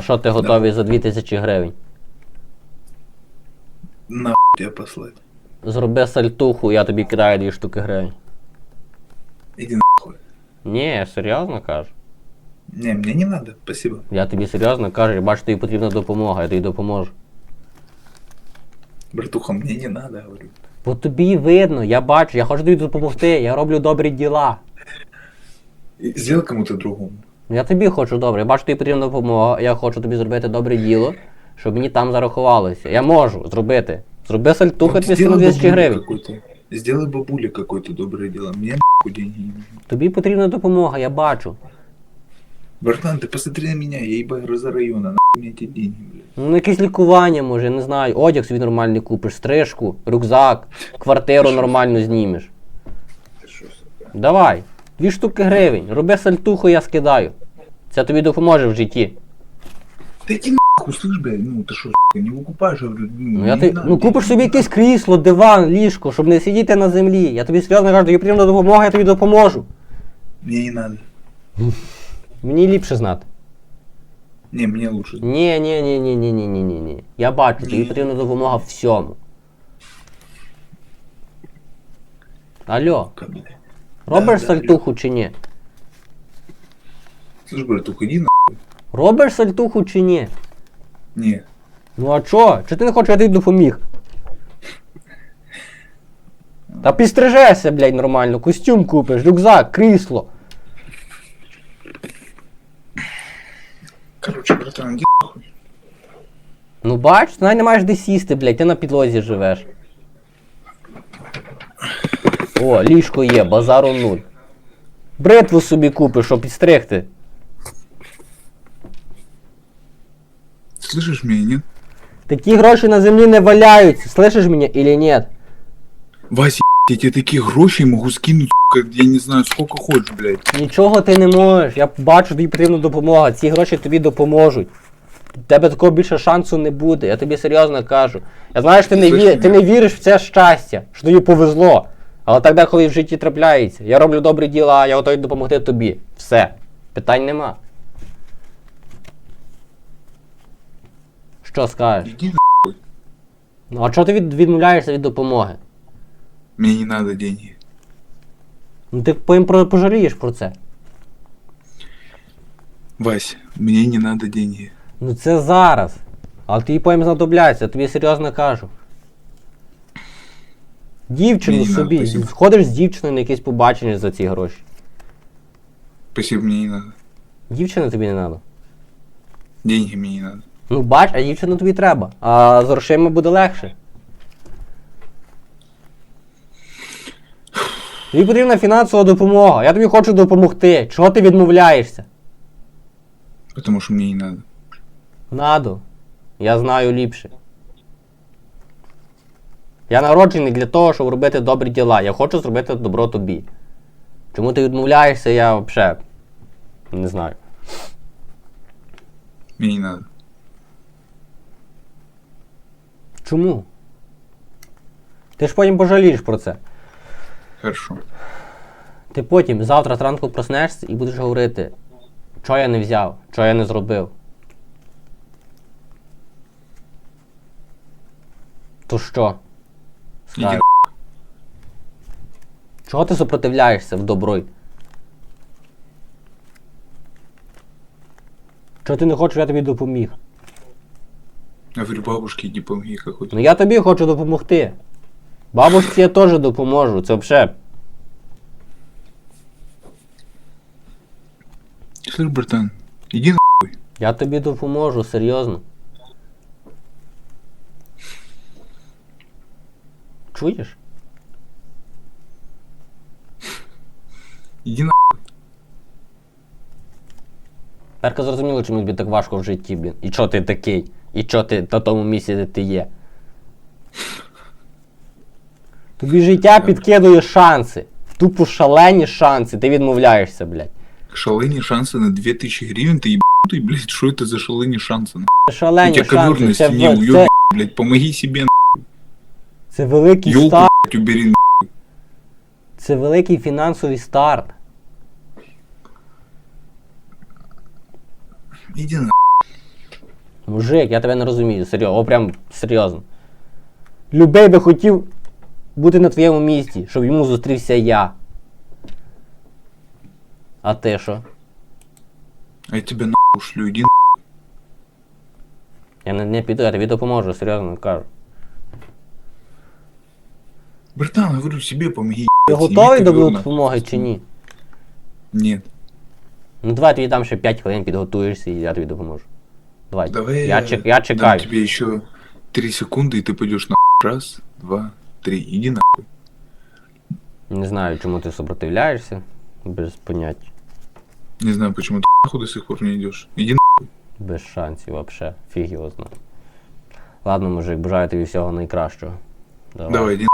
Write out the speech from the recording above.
А що ти готовий за 2000 гривень? На тебя послать. Зроби сальтуху, я тобі кидаю 2 штуки гривень. Иди нахуй. Ні, серйозно кажу. Не, мне не надо, спасибо. Я тобі серйозно кажу, я бачу, тобі потрібна допомога, я тобі допоможу. Братуха, мне не надо, говорю. По тобі видно, я бачу, я хочу тобі допомогти, я роблю добрі діла. Сделай кому-то другому. Я тобі хочу добре, я бачу, тобі потрібна допомога, я хочу тобі зробити добре діло, щоб мені там зарахувалося. Я можу зробити. Зроби сальтуху, Вот тобі сделай скину 200 бабуле гривень. какой-то. Сделай бабуле какое-то доброе дело. Мне нахуй деньги не нужны. Тобі потрібна допомога, я бачу. Братан, ты посмотри на меня, я ебать гроза района, нахуй мне эти деньги, блядь. Ну, якесь лікування, може, я не знаю. Одяг собі нормальний купиш, стрижку, рюкзак, квартиру нормально знімеш. Ты шо, сука? Давай, дві штуки гривень, роби сальтуху, я скидаю. Це тобі допоможе в житті. Да иди нахуй, слышь, блядь, ну ты что, сука, не выкупаешь, говорю, ну, Ну, мне я не ти, надо ну купиш денег. собі якесь крісло, диван, ліжко, щоб не сидіти на землі. Я тобі серйозно кажу, тобі потрібна допомога, я тобі допоможу. Мне не надо. Мені ліпше знати. Не, мне лучше. Ні, ні, ні, ні, ні, ні, ні, ні, ні. Я бачу, тобі потрібна допомога в всьому. Алло, Сука, блядь. робиш да, сальтуху чи ні? Слышь, братуха, иди на... Робиш сальтуху чи ні? Не. Ну а чо? Чи ти не хочеш, я тобі допоміг? Та підстрижешся, блядь, нормально, костюм купиш, рюкзак, крісло. Короче, братан, иди нахуй. Ну бач, ти навіть не маєш де сісти, блядь, ти на підлозі живеш. О, ліжко є, базару нуль. Бритву собі купиш, щоб підстригти. Слышишь меня, нет? Такі гроші на землі не валяються, слышиш мене или нет? Вася, я тебе такие гроши могу скинуть, сука, я не знаю, сколько хочешь, блядь. Нічого ти не можеш. Я бачу, тобі потрібна допомога. Ці гроші тобі допоможуть. У тебе такого більше шансу не буде. Я тобі серйозно кажу. Я знаю, що ти не, ві... ти не віриш в це щастя, що тобі повезло. Але так деколи в житті трапляється. Я роблю добрі діла, я готовий допомогти тобі. Все. Питань нема. Що скажеш? Иди на... Ну а чого ти від... відмовляєшся від допомоги? Мне не надо деньги. Ну ти потім про... пожалієш про це. Вась, мне не надо деньги. Ну це зараз. Але тобі потім знадобляться, я тобі серйозно кажу. Дівчину Мені не надо, собі. спасибо. Ходиш з дівчиною на якесь побачення за ці гроші. Спасибо, мне не надо. Дівчина тобі не треба. Деньги мне не надо. Ну бач, а дівчина тобі треба. А з грошима буде легше. Тобі потрібна фінансова допомога. Я тобі хочу допомогти. Чого ти відмовляєшся? Потому что мне не надо. Надо. Я знаю ліпше. Я народжений для того, щоб робити добрі діла. Я хочу зробити добро тобі. Чому ти відмовляєшся, я взагалі не знаю. Мне не надо. Чому? Ти ж потім пожалієш про це. Хорошо. Ти потім завтра зранку проснешся і будеш говорити, що я не взяв, що я не зробив. То що? Скажеш. Чого ти супротивляєшся в доброй? Чого ти не хочеш, я тобі допоміг? Я говорю, бабушке иди помоги какой-то. Ну я тобі хочу допомогти. Бабушці я теж допоможу. Це взагалі. Слышь, братан, иди на... Я тобі допоможу, серйозно. Чуєш? Иди на... Тепер зрозуміло, чому тобі так важко в житті, блін. І чого ти такий? І чого ти на тому місці, де ти є? Тобі життя підкидує шанси. Тупо шалені шанси, ти відмовляєшся, блядь. Шалыни шансы на 2000 гривен, ты ебанутый, блядь, что это за шалыни шансы? нахуй? Це У шалені тебя ковер шанси. на Це, стене, в- це, уёбок, блядь, помоги себе, це великий елку, старт. блядь, убери, на. Це великий фінансовий старт. Иди на... Мужик, я тебе не розумію, серйозно, о прям серйозно. Любий би хотів бути на твоєму місці, щоб йому зустрівся я. А ти що? А я тебя нахуй шлю, иди на... Я не, не піду, я тобі допоможу, серйозно кажу. Братан, говорю, себе помоги, Ти ебать, готовий до допомоги чи ні? Нет. Ну давай тобі дам ще 5 хвилин, підготуєшся і я тобі допоможу. Давай. Давай я, чек, я дам чекаю. тебе еще три секунды, и ты пойдешь на Раз, два, три. Иди на. Не знаю, чому ти сопротивляєшся. Без поняття. Не знаю, почему ты нахуй до сих пор не идешь. Иди на. Без шансів вообще. Фіг його знає. Ладно, мужик, бажаю тобі всього найкращого. Давай, иди